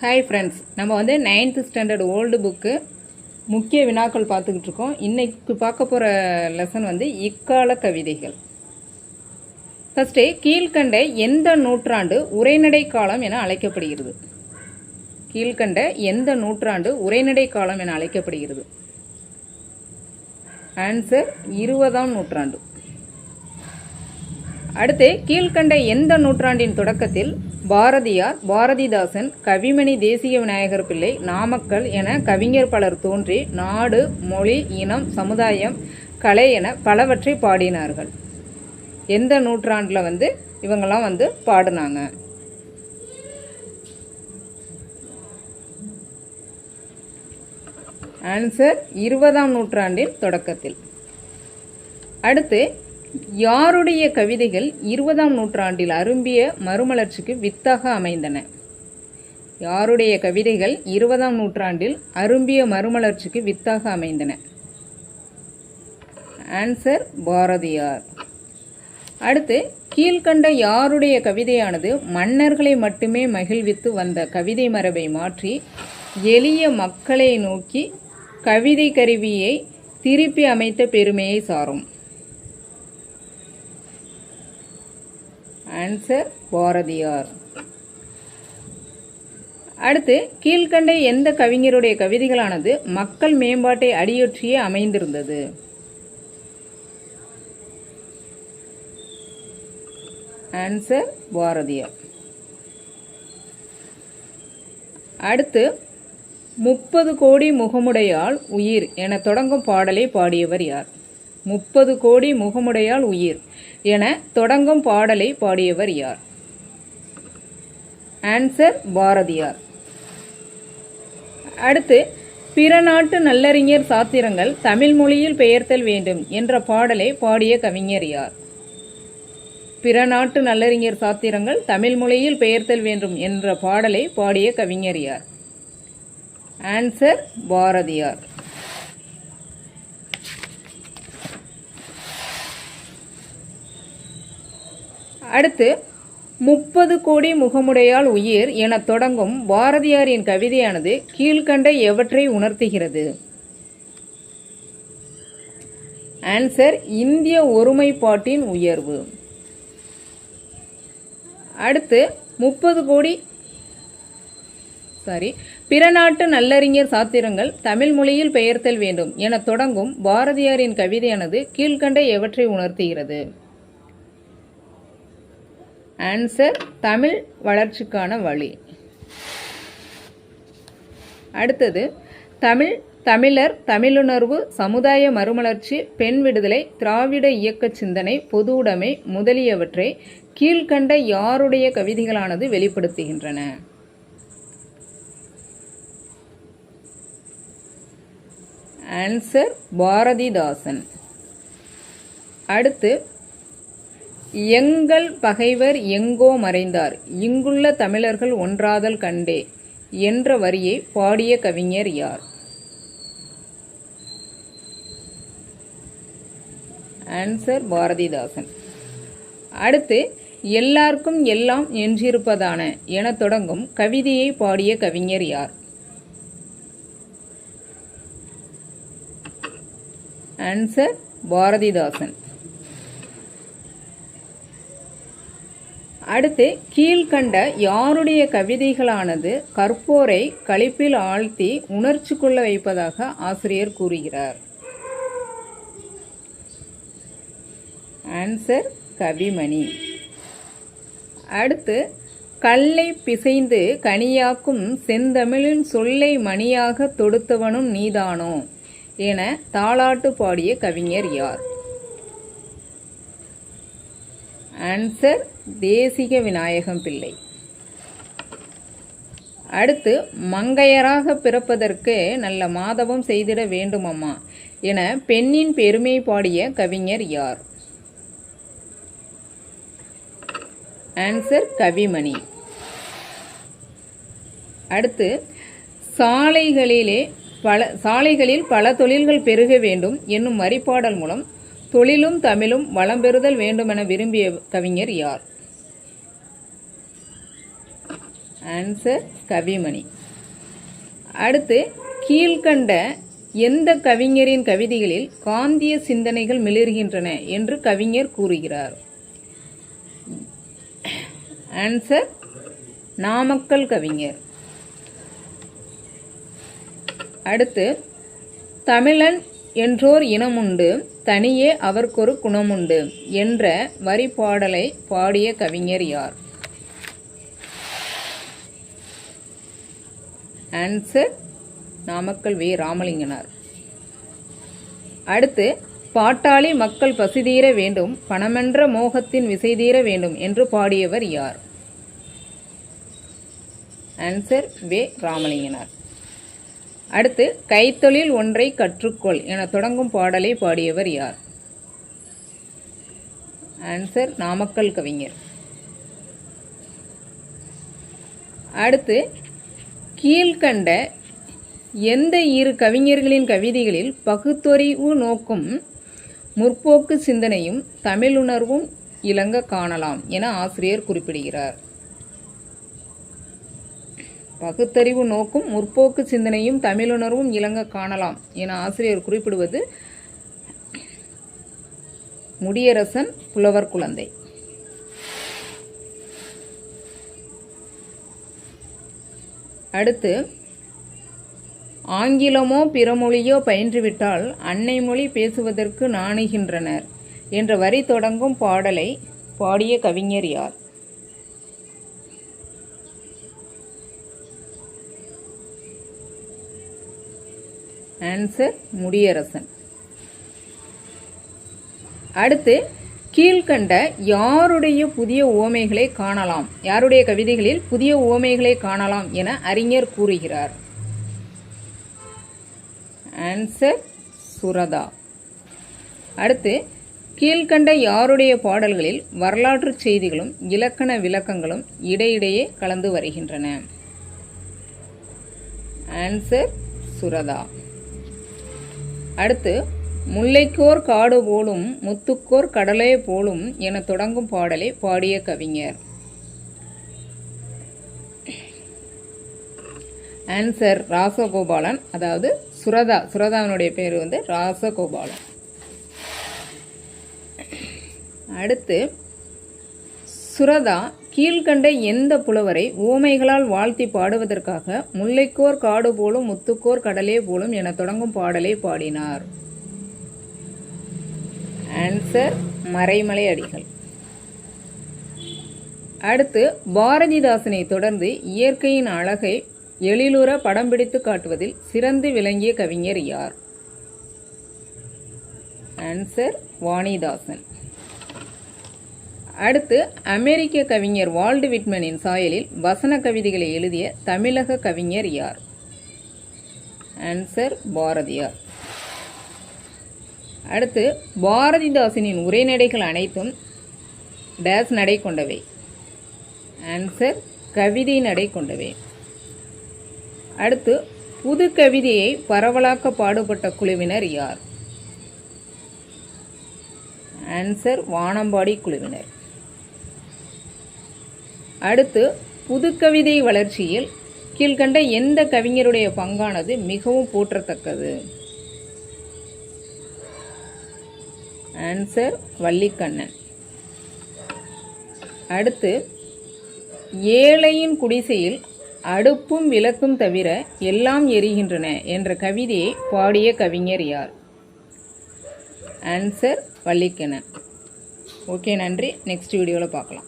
Hi friends நம்ம வந்து ninth standard old book முக்கிய வினாக்கள் பார்த்துக்கிட்டு இருக்கோம். இன்னைக்கு பார்க்க போகிற லெசன் வந்து இக்கால கவிதைகள். ஃபஸ்ட்டு கீழ்கண்ட எந்த நூற்றாண்டு உரைநடை காலம் என அழைக்கப்படுகிறது? கீழ்கண்ட எந்த நூற்றாண்டு உரைநடை காலம் என அழைக்கப்படுகிறது? ஆன்சர் இருபதாம் நூற்றாண்டு. அடுத்து கீழ்கண்ட எந்த நூற்றாண்டின் தொடக்கத்தில் பாரதியார் பாரதிதாசன் கவிமணி தேசிய விநாயகர் பிள்ளை நாமக்கல் என கவிஞர் பலர் தோன்றி நாடு மொழி இனம் சமுதாயம் கலை என பலவற்றை பாடினார்கள். எந்த நூற்றாண்டில் வந்து இவங்கெல்லாம் வந்து பாடினாங்க? ஆன்சர் இருபதாம் நூற்றாண்டின் தொடக்கத்தில். அடுத்து யாருடைய கவிதைகள் இருபதாம் நூற்றாண்டில் அரும்பிய மறுமலர்ச்சிக்கு வித்தாக அமைந்தன? யாருடைய கவிதைகள் இருபதாம் நூற்றாண்டில் அரும்பிய மறுமலர்ச்சிக்கு வித்தாக அமைந்தன? ஆன்சர் பாரதியார். அடுத்து கீழ்கண்ட யாருடைய கவிதையானது மன்னர்களை மட்டுமே மகிழ்வித்து வந்த கவிதை மரபை மாற்றி எளிய மக்களை நோக்கி கவிதை கருவியை திருப்பி அமைத்த பெருமையை சாரும். ஆன்சர் பாரதியார். அடுத்து கீழ்கண்ட எந்த கவிஞருடைய கவிதைகளானது மக்கள் மேம்பாட்டை அடியொற்றியே அமைந்திருந்தது? ஆன்சர் பாரதியார். அடுத்து முப்பது கோடி முகமுடையால் உயிர் என தொடங்கும் பாடலை பாடியவர் யார்? முப்பது கோடி முகமுடையால் உயிர் என தொடங்கும் பாடலை பாடியவர் யார்? ஆன்சர் பாரதியார். அடுத்து பிற நாட்டு நல்லறிஞர் சாத்திரங்கள் தமிழ் மொழியில் பெயர்த்தல் வேண்டும் என்ற பாடலை பாடிய கவிஞர் யார்? பிற நாட்டு நல்லறிஞர் சாத்திரங்கள் தமிழ் மொழியில் பெயர்த்தல் வேண்டும் என்ற பாடலை பாடிய கவிஞர் யார்? ஆன்சர் பாரதியார். அடுத்து முப்பது கோடி முகமுடையால் உயிர் என தொடங்கும் பாரதியாரின் கவிதையானது கீழ்கண்ட எவற்றை உணர்த்துகிறது? ஆன்சர் இந்திய ஒருமைப்பாட்டின் உயர்வு. அடுத்து முப்பது கோடி சாரி பிற நாட்டு நல்லறிஞர் சாத்திரங்கள் தமிழ் மொழியில் பெயர்த்தல் வேண்டும் என தொடங்கும் பாரதியாரின் கவிதையானது கீழ்கண்ட எவற்றை உணர்த்துகிறது? ஆன்சர் தமிழ் வளர்ச்சிக்கான வழி. அடுத்தது தமிழ் தமிழர் தமிழுணர்வு சமுதாய மறுமலர்ச்சி பெண் விடுதலை திராவிட இயக்க சிந்தனை பொது உடைமை முதலியவற்றை கீழ்கண்ட யாருடைய கவிதைகளானது வெளிப்படுத்துகின்றன? ஆன்சர் பாரதிதாசன். அடுத்து எங்கள் பகைவர் எங்கோ மறைந்தார். இங்குள்ள தமிழர்கள் ஒன்றாதல் கண்டே என்ற வரியை பாடிய கவிஞர் யார்? ஆன்சர் பாரதிதாசன். அடுத்து எல்லாருக்கும் எல்லாம் என்றிருப்பதான என தொடங்கும் கவிதையை பாடிய கவிஞர் யார்? ஆன்சர் பாரதிதாசன். அடுத்து கீழ்கண்ட யாருடைய கவிதைகளானது கற்போரை களிப்பில் ஆழ்த்தி உணர்ச்சி கொள்ள வைப்பதாக ஆசிரியர் கூறுகிறார். ஆன்சர் கவிமணி. அடுத்து கல்லை பிசைந்து கனியாக்கும் செந்தமிழின் சொல்லை மணியாக தொடுத்தவனும் நீதானோ? என தாளாட்டு பாடிய கவிஞர் யார்? ஆன்சர் தேசிக விநாயகம் பிள்ளை. அடுத்து மங்கையராக பிறப்பதற்கு நல்ல மாதவம் செய்திட வேண்டுமம்மா என பெண்ணின் பெருமை பாடிய கவிஞர் யார்? ஆன்சர் கவிமணி. அடுத்து சாலைகளிலே பல சாலைகளில் பல தொழில்கள் பெருக வேண்டும் என்னும் வரிப்பாடல் மூலம் தொழிலும் தமிழும் வளம் பெறுதல் வேண்டுமென விரும்பிய கவிஞர் யார்? ஆன்சர் கவிமணி. அடுத்து கீழ்கண்ட எந்த கவிஞரின் கவிதைகளில் காந்திய சிந்தனைகள் மிளர்கின்றன என்று கவிஞர் கூறுகிறார்? ஆன்சர் நாமக்கல் கவிஞர். அடுத்து தமிழன் என்றோர் இனமுண்டு தனியே அவர்க்கொரு குணமுண்டு என்ற வரி பாடலை பாடிய கவிஞர் யார்? ஆன்சர் நாமக்கல் வே. ராமலிங்கனார். அடுத்து பாட்டாளி மக்கள் பசிதீர வேண்டும் பணமென்ற மோகத்தின் விசை தீர வேண்டும் என்று பாடியவர் யார்? ஆன்சர் வே ராமலிங்கனார். அடுத்து கைத்தொழில் ஒன்றை கற்றுக்கொள் என தொடங்கும் பாடலை பாடியவர் யார்? ஆன்சர் நாமக்கல் கவிஞர். அடுத்து கீழ்கண்ட எந்த இரு கவிஞர்களின் கவிதைகளில் பகுத்தொறிவு நோக்கும் முற்போக்கு சிந்தனையும் தமிழுணர்வும் இலங்க காணலாம் என ஆசிரியர் குறிப்பிடுகிறார். பகுத்தறிவு நோக்கும் முற்போக்கு சிந்தனையும் தமிழுணர்வும் இலங்க காணலாம் என ஆசிரியர் குறிப்பிடுவது முடியரசன் புலவர் குழந்தை. அடுத்து ஆங்கிலமோ பிறமொழியோ பயின்றுவிட்டால் அன்னை மொழி பேசுவதற்கு நாணுகின்றனர் என்ற வரி தொடங்கும் பாடலை பாடிய கவிஞர் யார்? ஆன்சர் முடியரசன். அடுத்து கீழ்கண்ட யாருடைய புதிய உவமைகளை காணலாம்? யாருடைய கவிதைகளில் புதிய உவமைகளை காணலாம் என அறிஞர் கூறுகிறார். ஆன்சர் சுரதா. அடுத்து கீழ்கண்ட யாருடைய பாடல்களில் வரலாற்று செய்திகளும் இலக்கண விளக்கங்களும் இடையிடையே கலந்து வருகின்றன. ஆன்சர் சுரதா. அடுத்து முல்லைக்கோர் காடு போலும் முத்துக்கோர் கடலே போலும் என தொடங்கும் பாடலை பாடிய கவிஞர். ஆன்சர் ராசகோபாலன் அதாவது சுரதா சுரதாவினுடைய பேர் வந்து ராசகோபாலன். அடுத்து சுரதா கீழ்கண்ட எந்த புலவரை ஊமைகளால் வாழ்த்தி பாடுவதற்காக முல்லைக்கோர் காடு போலும் முத்துக்கோர் கடலே போலும் என தொடங்கும் பாடலை பாடினார். ஆன்சர் மறைமலை அடிகள். அடுத்து பாரதிதாசனை தொடர்ந்து இயற்கையின் அழகை எழிலுற படம் பிடித்து காட்டுவதில் சிறந்து விளங்கிய கவிஞர் யார்? ஆன்சர் வாணிதாசன். அடுத்து அமெரிக்க கவிஞர் வால்டு விட்மனின் சாயலில் வசன கவிதைகளை எழுதிய தமிழக கவிஞர் யார்? ஆன்சர் பாரதியார். அடுத்து பாரதிதாசனின் உரைநடைகள் அனைத்தும் டேஸ் நடை கொண்டவை. ஆன்சர் கவிதை நடை கொண்டவை. அடுத்து புது கவிதையை பரவலாக்க பாடுபட்ட குழுவினர் யார்? ஆன்சர் வானம்பாடி குழுவினர். அடுத்து புதுக்கவிதை வளர்ச்சியில் கீழ்கண்ட எந்த கவிஞருடைய பங்கானது மிகவும் போற்றத்தக்கது? ஆன்சர் வள்ளிக்கண்ணன். அடுத்து ஏழையின் குடிசையில் அடுப்பும் விளக்கும் தவிர எல்லாம் எரிகின்றன என்ற கவிதையை பாடிய கவிஞர் யார்? ஆன்சர் வள்ளிக்கண்ணன். ஓகே நன்றி. நெக்ஸ்ட் வீடியோவில் பார்க்கலாம்.